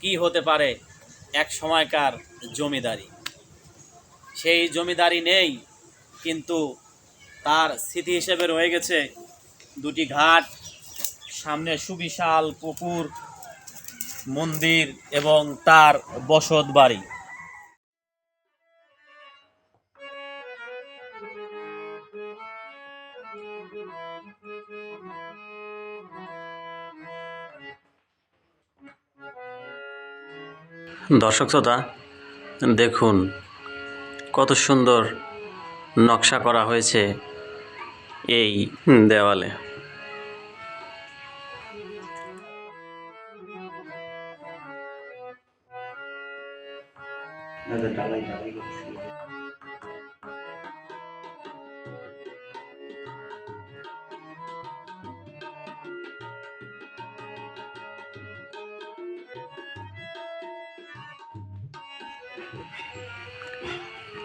কি হতে পারে এক সময়কার জমিদারি? সেই জমিদারি নেই, কিন্তু তার স্মৃতি হিসেবে রয়ে গেছে দুটি ঘাট, সামনে সুবিশাল পুকুর, মন্দির এবং তার বসত বাড়ি দর্শক শ্রোতা দেখুন কত সুন্দর নকশা করা হয়েছে এই দেওয়ালে।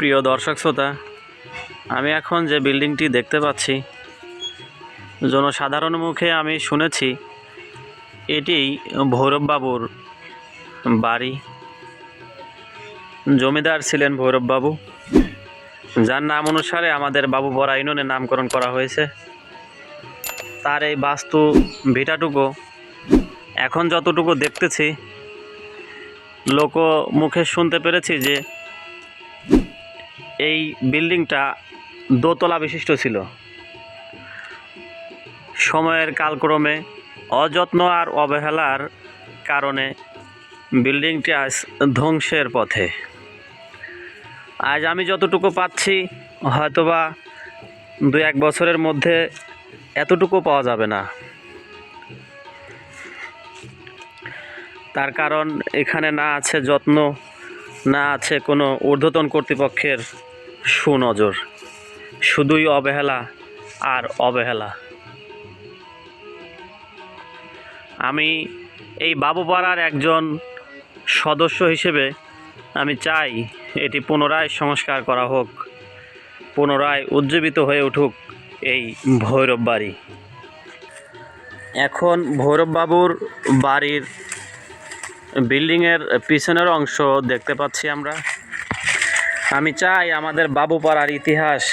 প্রিয় দর্শক শ্রোতা, আমি এখন যে বিল্ডিংটি দেখতে পাচ্ছি, জনসাধারণ মুখে আমি শুনেছি, এটি ভৈরববাবুর বাড়ি। জমিদার ছিলেন ভৈরববাবু, যার নাম অনুসারে আমাদের বাবু বড়া ইউনিয়নের নামকরণ করা হয়েছে। তার এই বাস্তু ভিটাটুকু এখন যতটুকু দেখতেছি লোক মুখে শুনতে পেরেছি যে এই বিল্ডিংটা দোতলা বিশিষ্ট ছিল। সময়ের কালক্রমে অযত্ন আর অবহেলার কারণে বিল্ডিংটি আজ ধ্বংসের পথে। আজ আমি যতটুকু পাচ্ছি, হয়তোবা দু এক বছরের মধ্যে এতটুকু পাওয়া যাবে না। তার কারণ এখানে না আছে যত্ন না আছে কোনো ঊর্ধ্বতন কর্তৃপক্ষের সুনজর। শুধুই অবহেলা আর অবহেলা। আমি এই বাবুপাড়ার একজন সদস্য হিসেবে আমি চাই এটি পুনরায় সংস্কার করা হোক, পুনরায় উজ্জীবিত হয়ে উঠুক এই ভৈরব বাড়ি। এখন ভৈরববাবুর বাড়ির বিল্ডিংয়ের পিছনের অংশ দেখতে পাচ্ছি আমরা। আমি চাই আমাদের বাবুপাড়ার ইতিহাস,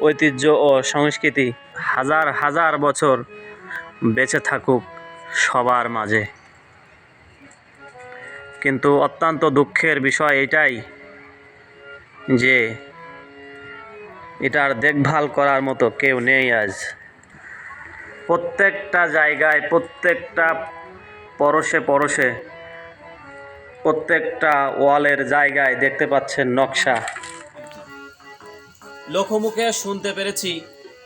ঐতিহ্য ও সংস্কৃতি হাজার হাজার বছর বেঁচে থাকুক সবার মাঝে। কিন্তু অত্যন্ত দুঃখের বিষয় এটাই যে এটার দেখভাল করার মতো কেউ নেই আজ। প্রত্যেকটা জায়গায়, প্রত্যেকটা পরশে পরশে প্রত্যেকটা ওয়ালের জায়গায় দেখতে পাচ্ছেন নকশা। লোকমুখে শুনতে পেরেছি,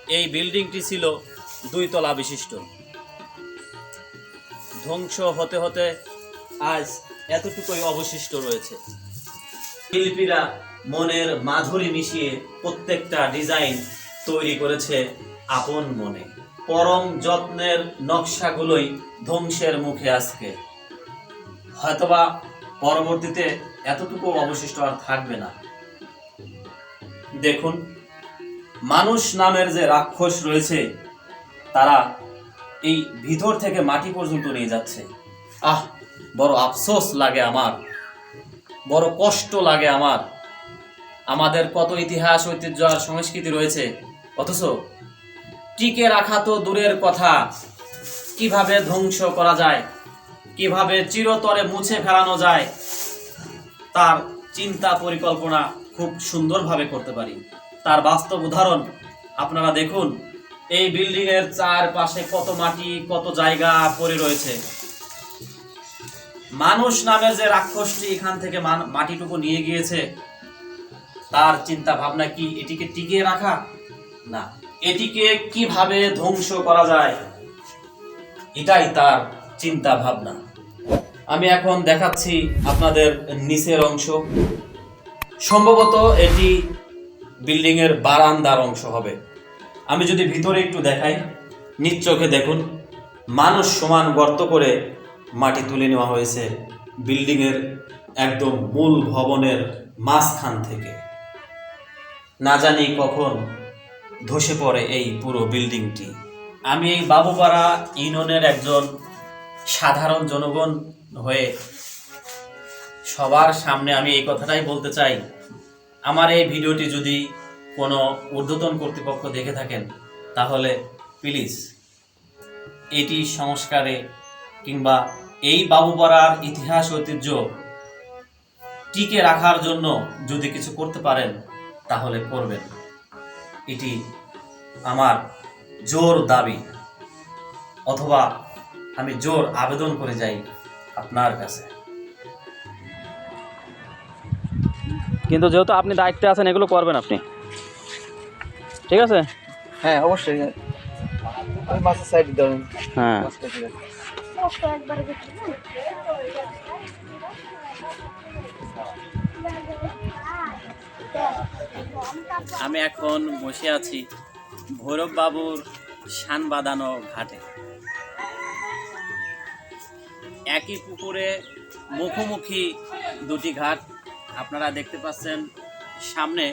এই বিল্ডিংটি ছিল দুই তলা বিশিষ্ট। ধ্বংস হতে হতে আজ এতটুকুই অবশিষ্ট রয়েছে। শিল্পীরা মনের মাধুরী মিশিয়ে প্রত্যেকটা ডিজাইন তৈরি করেছে আপন মনে। পরম যত্নের নকশাগুলোই ধ্বংসের মুখে আজকে। হয়তোবা পরবর্তীতে এতটুকু অবশিষ্ট আর থাকবে না। দেখুন, মানুষ নামের যে রাক্ষস রয়েছে, তারা এই ভিতর থেকে মাটি পর্যন্ত নিয়ে যাচ্ছে। আহ, বড় আফসোস লাগে আমার। বড় কষ্ট লাগে আমার। আমাদের কত ইতিহাস, ঐতিহ্য আর সংস্কৃতি রয়েছে, অথচ টিকে রাখা তো দূরের কথা। কীভাবে ধ্বংস করা যায়? কীভাবে চিরতরে মুছে ফেলানো যায়, তার চিন্তা পরিকল্পনা খুব সুন্দরভাবে করতে পারি। তার বাস্তব উদাহরণ, আপনারা দেখুন, এই বিল্ডিং এর চারপাশে কত মাটি, কত জায়গা পড়ে রয়েছে। মানুষ নামের যে রাক্ষসটি এখান থেকে মাটিটুকু নিয়ে গিয়েছে, তার চিন্তা ভাবনা কি এটিকে টিকিয়ে রাখা? না, এটিকে কীভাবে ধ্বংস করা যায়? এটাই তার চিন্তা ভাবনা আমি এখন দেখাচ্ছি আপনাদের নিচের অংশ। সম্ভবত এটি বিল্ডিং এর বারান্দার অংশ হবে। আমি যদি ভিতরে একটু দেখাই নিজ চোখে দেখুন, মানুষ সমান গর্ত করে মাটি তুলে নেওয়া হয়েছে বিল্ডিং এর একদম মূল ভবনের মাঝখান থেকে। না জানি কখন ধসে পড়ে এই পুরো বিল্ডিংটি। আমি এই বাবুপাড়া ইউনিয়নের একজন সাধারণ জনগণ হয়ে সবার সামনে আমি এই কথাটাই বলতে চাই। আমার এই ভিডিওটি যদি কোনো ঊর্ধ্বতন কর্তৃপক্ষ দেখে থাকেন, তাহলে প্লিজ এটি সংস্কারে কিংবা এই বাবুপাড়ার ইতিহাস ঐতিহ্য টিকে রাখার জন্য যদি কিছু করতে পারেন, তাহলে করবেন। এটি আমার জোর দাবি। অথবা আমি জোর আবেদন করে যাই। আপনার কাছে। কিন্তু যেহেতু আপনি দায়িত্বে আছেন এগুলো করবেন আপনি। ঠিক আছে? হ্যাঁ অবশ্যই। মাছের সাইড ধরুন। হ্যাঁ। আমি এখন বসে আছি ভৈরব বাবুর শান বাঁধানো ঘাটে। একই পুকুরে মুখোমুখি দুটি ঘাট আপনারা দেখতে পাচ্ছেন। সামনে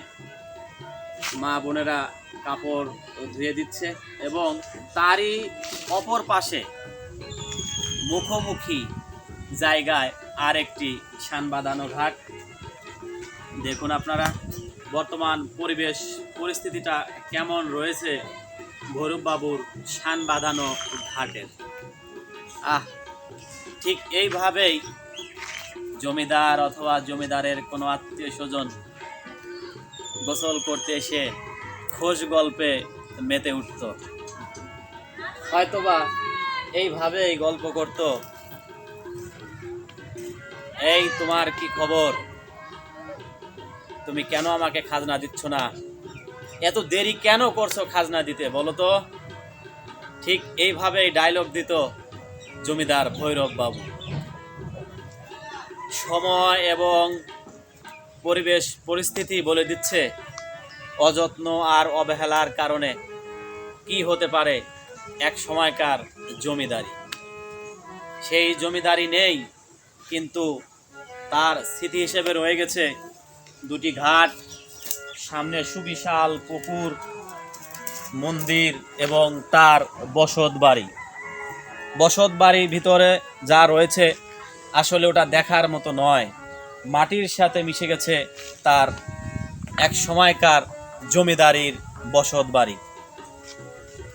মা বোনেরা কাপড় ধুয়ে দিচ্ছে এবং তারই অপর পাশে মুখোমুখি জায়গায় আরেকটি শান বাঁধানো ঘাট। দেখুন আপনারা, বর্তমান পরিবেশ, পরিস্থিতিটা কেমন রয়েছে ভৈরব বাবুর শান বাঁধানো ঘাটের। আহ ঠিক এইভাবেই জমিদার অথবা জমিদারের কোনো আত্মীয় স্বজন গোসল করতে এসে খোঁজ গল্পে মেতে উঠত। হয়তোবা এইভাবেই গল্প করত। এই তোমার কি খবর? তুমি কেন আমাকে খাজনা দিচ্ছ না? এত দেরি কেন করছ খাজনা দিতে বলো তো? ঠিক এইভাবেই ডায়লগ দিত। জমিদার ভৈরব বাবু। সময় এবং পরিবেশ পরিস্থিতি বলে দিচ্ছে, অযত্ন আর অবহেলার কারণে কি হতে পারে এক সময়কার জমিদারি। সেই জমিদারি নেই, কিন্তু তার স্মৃতি হিসেবে রয়ে গেছে দুটি ঘাট, সামনে সুবিশাল পুকুর, মন্দির এবং তার বসত বাড়ি। বসত বাড়ির ভিতরে যা রয়েছে, আসলে ওটা দেখার মতো নয়। মাটির সাথে মিশে গেছে তার এক সময়কার জমিদারির বসত বাড়ি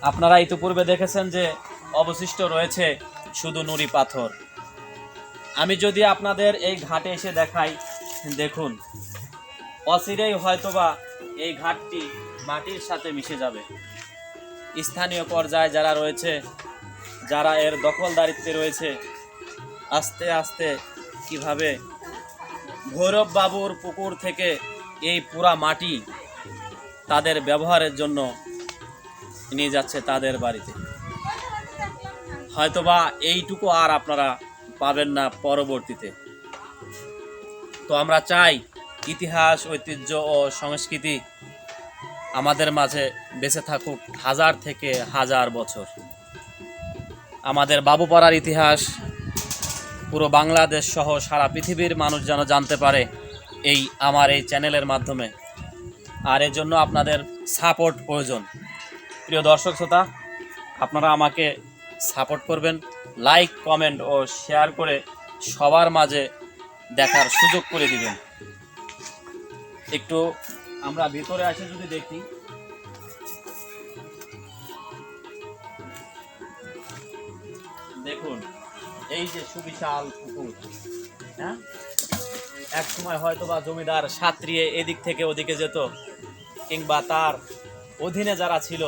আপনারা ইতিপূর্বে দেখেছেন যে অবশিষ্ট রয়েছে শুধু নুড়ি পাথর। আমি যদি আপনাদের এই ঘাটে এসে দেখাই, দেখুন, অচিরেই হয়তোবা এই ঘাটটি মাটির সাথে মিশে যাবে। স্থানীয় পর্যায়ে যারা রয়েছে যারা এর দখলদারিত্বে রয়েছে, আস্তে আস্তে কীভাবে ভৈরব বাবুর পুকুর থেকে এই পুরা মাটি তাদের ব্যবহারের জন্য নিয়ে যাচ্ছে তাদের বাড়িতে। হয়তোবা এইটুকু আর আপনারা পাবেন না পরবর্তীতে। তো আমরা চাই ইতিহাস, ঐতিহ্য ও সংস্কৃতি আমাদের মাঝে বেঁচে থাকুক হাজার থেকে হাজার বছর। আমাদের বাবুপাড়ার ইতিহাস, পুরো বাংলাদেশ সহ সারা পৃথিবীর মানুষ যেন জানতে পারে এই আমার এই চ্যানেলের মাধ্যমে। আর এর জন্য আপনাদের সাপোর্ট প্রয়োজন। প্রিয় দর্শক শ্রোতা, আপনারা আমাকে সাপোর্ট করবেন, লাইক, কমেন্ট ও শেয়ার করে সবার মাঝে দেখার সুযোগ করে দিবেন। একটু আমরা ভিতরে আসে যদি দেখি দেখুন, এই যে সুবিশাল পুকুর হ্যাঁ? এক সময় হয়তো বা জমিদার সাঁতরিয়ে এদিক থেকে ওদিকে যেত, কিংবা তার অধীনে যারা ছিল,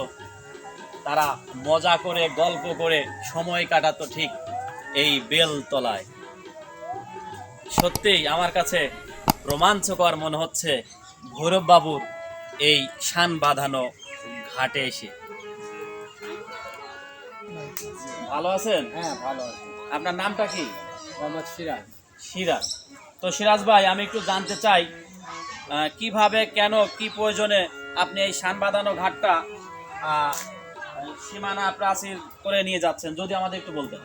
তারা মজা করে, গল্প করে সময় কাটাতো ঠিক এই বেলতলায়। সত্যিই আমার কাছে রোমাঞ্চকর মনে হচ্ছে ভৈরব বাবুর এই শান বাঁধানো ঘাটে এসে। ভালো আছেন? হ্যাঁ ভালো আছে। আপনার নামটা কি? মোহাম্মদ সিরাজ। সিরাজ। তো সিরাজ ভাই আমি একটু জানতে চাই কীভাবে কেন কি প্রয়োজনে আপনি এই শান বাঁধানো ঘাটটা সীমানা প্রাচীর করে নিয়ে যাচ্ছেন? যদি আমাদের একটু বলতেন।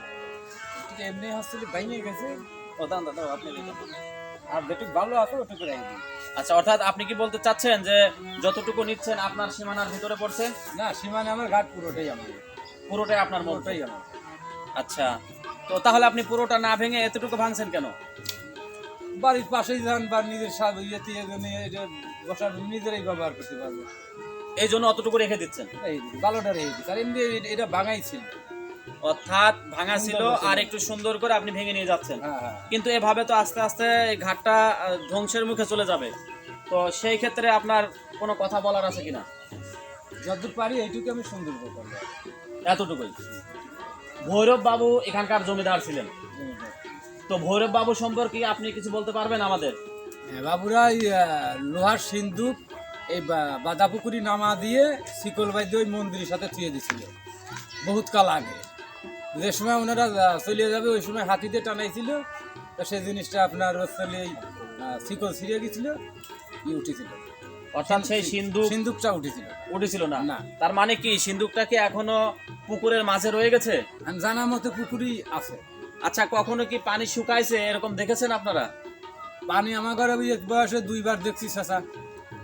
এমনি হসপিটালে ভেঙে গেছে। ও দান দাদা আপনি। আর যেটুকু ভালো আছে ওটুকু রাখবি আচ্ছা অর্থাৎ আপনি কি বলতে চাচ্ছেন যে যতটুকু নিচ্ছেন আপনার সীমানার ভিতরে পড়ছে? না সীমানা আমার ঘাট পুরোটাই আমার। পুরোটাই আপনার পুরোটাই আমার। আচ্ছা তো তাহলে আপনি পুরোটা না ভেঙে এতটুকু ভাঙছেন কেন? বাড়ির পাশেই যান বা নিজের সাথে ইয়েতে এখানে এটা বসার নিজেরাই ব্যবহার করতে পারবে। এই জন্য অতটুকু রেখে দিচ্ছেন? এই ভালোটা রেখে দিচ্ছে। আর এমনি এটা ভাঙাই ছিল অর্থাৎ ভাঙা ছিল আর একটু সুন্দর করে আপনি ভেঙে নিয়ে যাচ্ছেন। হ্যাঁ হ্যাঁ। কিন্তু এভাবে তো আস্তে আস্তে এই ঘাটটা ধ্বংসের মুখে চলে যাবে। তো সেই ক্ষেত্রে আপনার কোনো কথা বলার আছে কিনা? যতদূর পারি এইটুকু আমি সুন্দর করব এতটুকুই। ভৈরব বাবু এখানকার জমিদার ছিলেন। তো ভৈরব বাবু সম্পর্কে আপনি কিছু বলতে পারবেন আমাদের? বাবুরা এই, লোহার সিন্দুক এই বা- বাঁধাপুকুরি নামা দিয়ে শিকল বাই দিয়ে ওই মন্দিরের সাথে থুয়ে দিছিল। বহুত কাল আগে। যে সময় ওনারা আহ, চলে যাবে ওই সময় হাতিতে টানাইছিল। তো সেই জিনিসটা আপনার এই শিকল ছিঁড়ে গেছিল উঠেছিল। অর্থাৎ সেই সিন্ধুক সিন্দুকটা উঠেছিল। উঠেছিল না। না। তার মানে কি সিন্ধুকটা কি এখনও পুকুরের মাঝে রয়ে গেছে? জানা মতো পুকুরি আছে। আচ্ছা কখনো কি পানি শুকাইছে? এরকম দেখেছেন আপনারা? পানি আমার ঘরে ওই বয়সে দুইবার দেখছি চাষা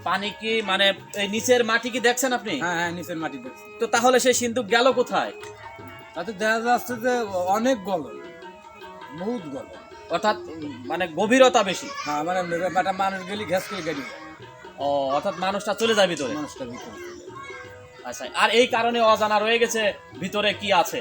পানি কি মানে এই নিচের মাটি কি দেখছেন আপনি? হ্যাঁ হ্যাঁ নিচের মাটি দেখছি। তো তাহলে সেই সিন্ধুক গেল কোথায়? তাতে দেখা যাচ্ছে যে অনেক গলন বহুত গলন। অর্থাৎ মানে গভীরতা বেশি। হ্যাঁ মানে একটা মানুষ গেলি ঘ্যাস করে গাড়ি ও অর্থাৎ মানুষটা চলে যায় ভিতরে। মানুষটা ভিতরে। আচ্ছা আর এই কারণে অজানা রয়ে গেছে ভিতরে কি আছে?